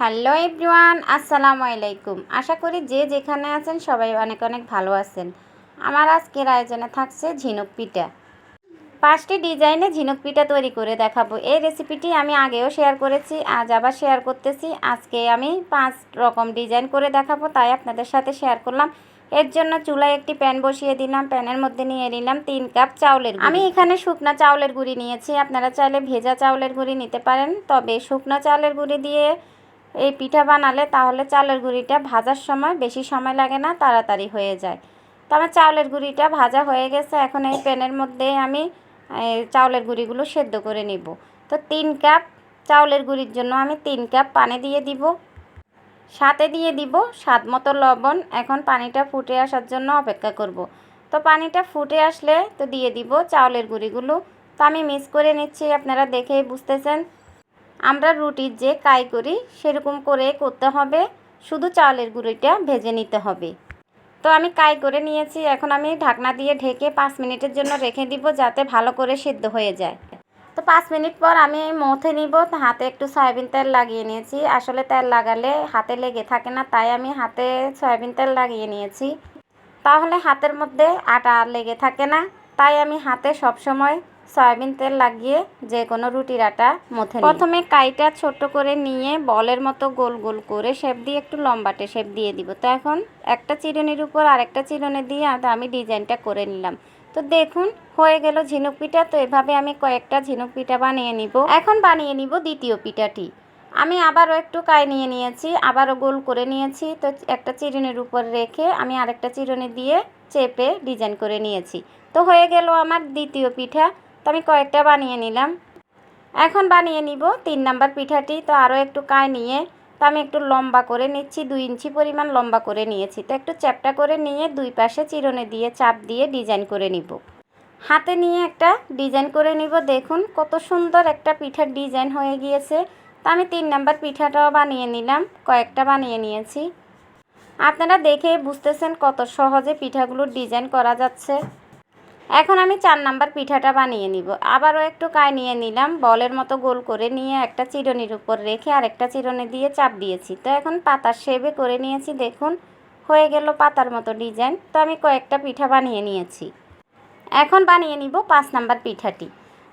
Hello everyone, আসসালামু আলাইকুম। আশা করি যে যেখানে আছেন সবাই অনেক অনেক ভালো আছেন। আমার আজকের আয়োজনে থাকছে ঝিনুক পিঠা। পাঁচটি ডিজাইনে ঝিনুক পিঠা তৈরি করে দেখাবো। এই রেসিপিটি আমি আগেও শেয়ার করেছি, আজ আবার শেয়ার করতেছি। আজকে আমি পাঁচ রকম ডিজাইন করে দেখাবো, তাই আপনাদের সাথে শেয়ার করলাম। এর জন্য চুলায় একটি প্যান বসিয়ে দিলাম। প্যানের মধ্যে নিয়ে নিলাম তিন কাপ চাউলের। আমি এখানে শুকনা চাউলের গুঁড়ি নিয়েছি। আপনারা চাইলে ভেজা চাউলের গুঁড়ি নিতে পারেন। তবে শুকনা চাউলের গুঁড়ি দিয়ে এই পিঠা বানালে তাহলে চালের গুঁড়িটা ভাজার সময় বেশি সময় লাগে না, তাড়াতাড়ি হয়ে যায়। তো আমার চাউলের গুঁড়িটা ভাজা হয়ে গেছে, এখন এই প্যানের মধ্যে আমি চাউলের গুঁড়িগুলো সেদ্ধ করে নিব। তো তিন কাপ চাউলের গুঁড়ির জন্য আমি তিন কাপ পানি দিয়ে দিব। সাথে দিয়ে দিব স্বাদ মতো লবণ, এখন পানিটা ফুটে আসার জন্য অপেক্ষা করব। তো পানিটা ফুটে আসলে তো দিয়ে দিব চাউলের গুঁড়িগুলো। তো আমি মিক্স করে নিচ্ছি, আপনারা দেখেই বুঝতেছেন। আমরা রুটির যে কাই করি সেরকম করে করতে হবে। শুধু চালের গুঁড়িটা ভেজে নিতে হবে। তো আমি কাই করে নিয়েছি। এখন আমি ঢাকনা দিয়ে ঢেকে পাঁচ মিনিটের জন্য রেখে দিব যাতে ভালো করে সিদ্ধ হয়ে যায়। তো পাঁচ মিনিট পর আমি মথে নিব। হাতে একটু সয়াবিন তেল লাগিয়ে নিয়েছি। আসলে তেল লাগালে হাতে লেগে থাকে না, তাই আমি হাতে সয়াবিন তেল লাগিয়ে নিয়েছি। তাহলে হাতের মধ্যে আটা লেগে থাকে না, তাই আমি হাতে সবসময় সয়াবিন তেল লাগিয়ে যে কোনো রুটির আটা মথে প্রথমে কাইটা ছোট করে নিয়ে বলের মতো গোল গোল করে শেপ দিয়ে একটু লম্বাটে শেপ দিয়ে দিব। তো এখন একটা চিরুনির উপর আরেকটা চিরুনি দিয়ে আমি ডিজাইনটা করে নিলাম। তো দেখুন, হয়ে গেল ঝিনুক পিঠা। তো এভাবে আমি কয়েকটা ঝিনুক পিঠা বানিয়ে নিব। এখন বানিয়ে নিব দ্বিতীয় পিঠাটি। আমি আবারও একটু কাই নিয়ে নিয়েছি, আবারও গোল করে নিয়েছি। তো একটা চিরুনির উপর রেখে আমি আরেকটা চিরুনি দিয়ে চেপে ডিজাইন করে নিয়েছি। তো হয়ে গেল আমার দ্বিতীয় পিঠা। তো আমি কয়েকটা বানিয়ে নিলাম। এখন বানিয়ে নিব তিন নাম্বার পিঠাটি, তো আরও একটু কায় নিয়ে, তো আমি একটু লম্বা করে নিচ্ছি, দুই ইঞ্চি পরিমাণ লম্বা করে নিয়েছি। তো একটু চ্যাপটা করে নিয়ে দুই পাশে চিরুনি দিয়ে চাপ দিয়ে ডিজাইন করে নিব। হাতে নিয়ে একটা ডিজাইন করে নিব। দেখুন কত সুন্দর একটা পিঠার ডিজাইন হয়ে গিয়েছে। তো আমি তিন নাম্বার পিঠাটাও বানিয়ে নিলাম, কয়েকটা বানিয়ে নিয়েছি। আপনারা দেখে বুঝতেছেন কত সহজে পিঠাগুলোর ডিজাইন করা যাচ্ছে। এখন আমি চার নাম্বার পিঠাটা বানিয়ে নিব। আবারও একটু কায় নিয়ে নিলাম, বলের মতো গোল করে নিয়ে একটা চিরনির উপর রেখে আরেকটা চিরনি দিয়ে চাপ দিয়েছি। তো এখন পাতার শেপে করে নিয়েছি, দেখুন, হয়ে গেল পাতার মতো ডিজাইন। তো আমি কয়েকটা পিঠা বানিয়ে নিয়েছি। এখন বানিয়ে নিব পাঁচ নাম্বার পিঠাটি।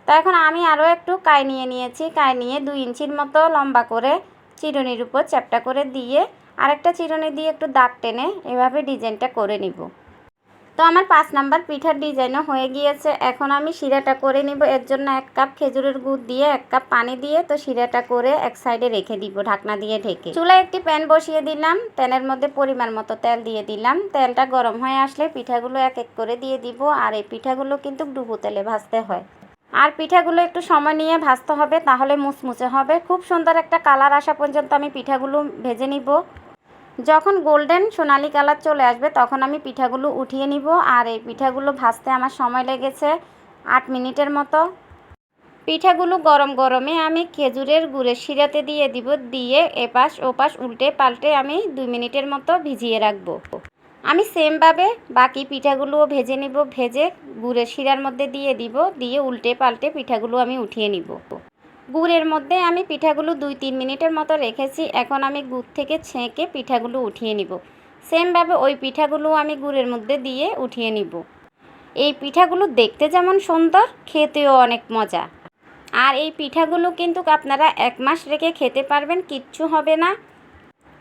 তো এখন আমি আরও একটু কাই নিয়ে নিয়েছি কাই নিয়ে দুই ইঞ্চির মতো লম্বা করে চিরনির উপর চ্যাপটা করে দিয়ে আরেকটা চিরনি দিয়ে একটু দাগ টেনে এভাবে ডিজাইনটা করে নিব। তো আমার পাঁচ নাম্বার পিঠার ডিজাইনও হয়ে গিয়েছে। এখন আমি শিরাটা করে নিব। এর জন্য এক কাপ খেজুরের গুড় দিয়ে, এক কাপ পানি দিয়ে তো শিরাটা করে এক সাইডে রেখে দিব, ঢাকনা দিয়ে ঢেকে। চুলায় একটি প্যান বসিয়ে দিলাম। প্যানের মধ্যে পরিমাণ মতো তেল দিয়ে দিলাম। তেলটা গরম হয়ে আসলে পিঠাগুলো এক এক করে দিয়ে দিব। আর এই পিঠাগুলো কিন্তু ডুবো তেলে ভাজতে হয়। আর পিঠাগুলো একটু সময় নিয়ে ভাজতে হবে, তাহলে মুচমুচে হবে। খুব সুন্দর একটা কালার আসা পর্যন্ত আমি পিঠাগুলো ভেজে নিব। যখন গোল্ডেন সোনালি কালার চলে আসবে, তখন আমি পিঠাগুলো উঠিয়ে নিব। আর এই পিঠাগুলো ভাজতে আমার সময় লেগেছে আট মিনিটের মতো। পিঠাগুলো গরম গরমে আমি খেজুরের গুড়ের শিরাতে দিয়ে দিব। দিয়ে এপাশ ওপাশ উল্টে পাল্টে আমি দুই মিনিটের মতো ভিজিয়ে রাখব। আমি সেমভাবে বাকি পিঠাগুলোও ভেজে নিব। ভেজে গুড়ের শিরার মধ্যে দিয়ে দিব। দিয়ে উল্টে পাল্টে পিঠাগুলো আমি উঠিয়ে নিব। গুড়ের মধ্যে আমি পিঠাগুলো দুই তিন মিনিটের মতো রেখেছি। এখন আমি গুড় থেকে ছেঁকে পিঠাগুলো উঠিয়ে নিব। সেমভাবে ওই পিঠাগুলো আমি গুড়ের মধ্যে দিয়ে উঠিয়ে নিব। এই পিঠাগুলো দেখতে যেমন সুন্দর, খেতেও অনেক মজা। আর এই পিঠাগুলো কিন্তু আপনারা এক মাস রেখে খেতে পারবেন, কিচ্ছু হবে না।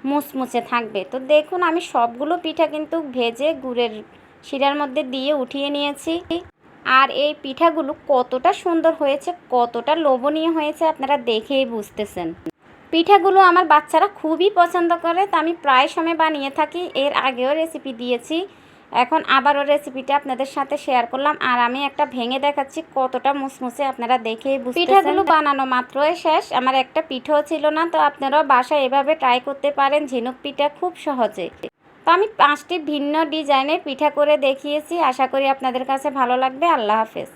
মুচমুচে থাকবে। তো দেখুন, আমি সবগুলো পিঠা কিন্তু ভেজে গুড়ের শিরার মধ্যে দিয়ে উঠিয়ে নিয়েছি। আর এই পিঠাগুলো কতটা সুন্দর হয়েছে, কতটা লোভনীয় হয়েছে আপনারা দেখেই বুঝতেছেন। পিঠাগুলো আমার বাচ্চারা খুবই পছন্দ করে, তা আমি প্রায় সময় বানিয়ে থাকি। এর আগেও রেসিপি দিয়েছি, এখন আবারও রেসিপিটা আপনাদের সাথে শেয়ার করলাম। আর আমি একটা ভেঙে দেখাচ্ছি, কতটা মুসমুসে আপনারা দেখেই বুঝতে পিঠাগুলো বানানো মাত্রই শেষ, আমার একটা পিঠাও ছিল না, তো আপনারাও বাসায় এভাবে ট্রাই করতে পারেন, ঝিনুক পিঠা খুব সহজে। তো আমি পাঁচটি ভিন্ন ডিজাইনের পিঠা করে দেখিয়েছি। আশা করি আপনাদের কাছে ভালো লাগবে। আল্লাহ হাফেজ।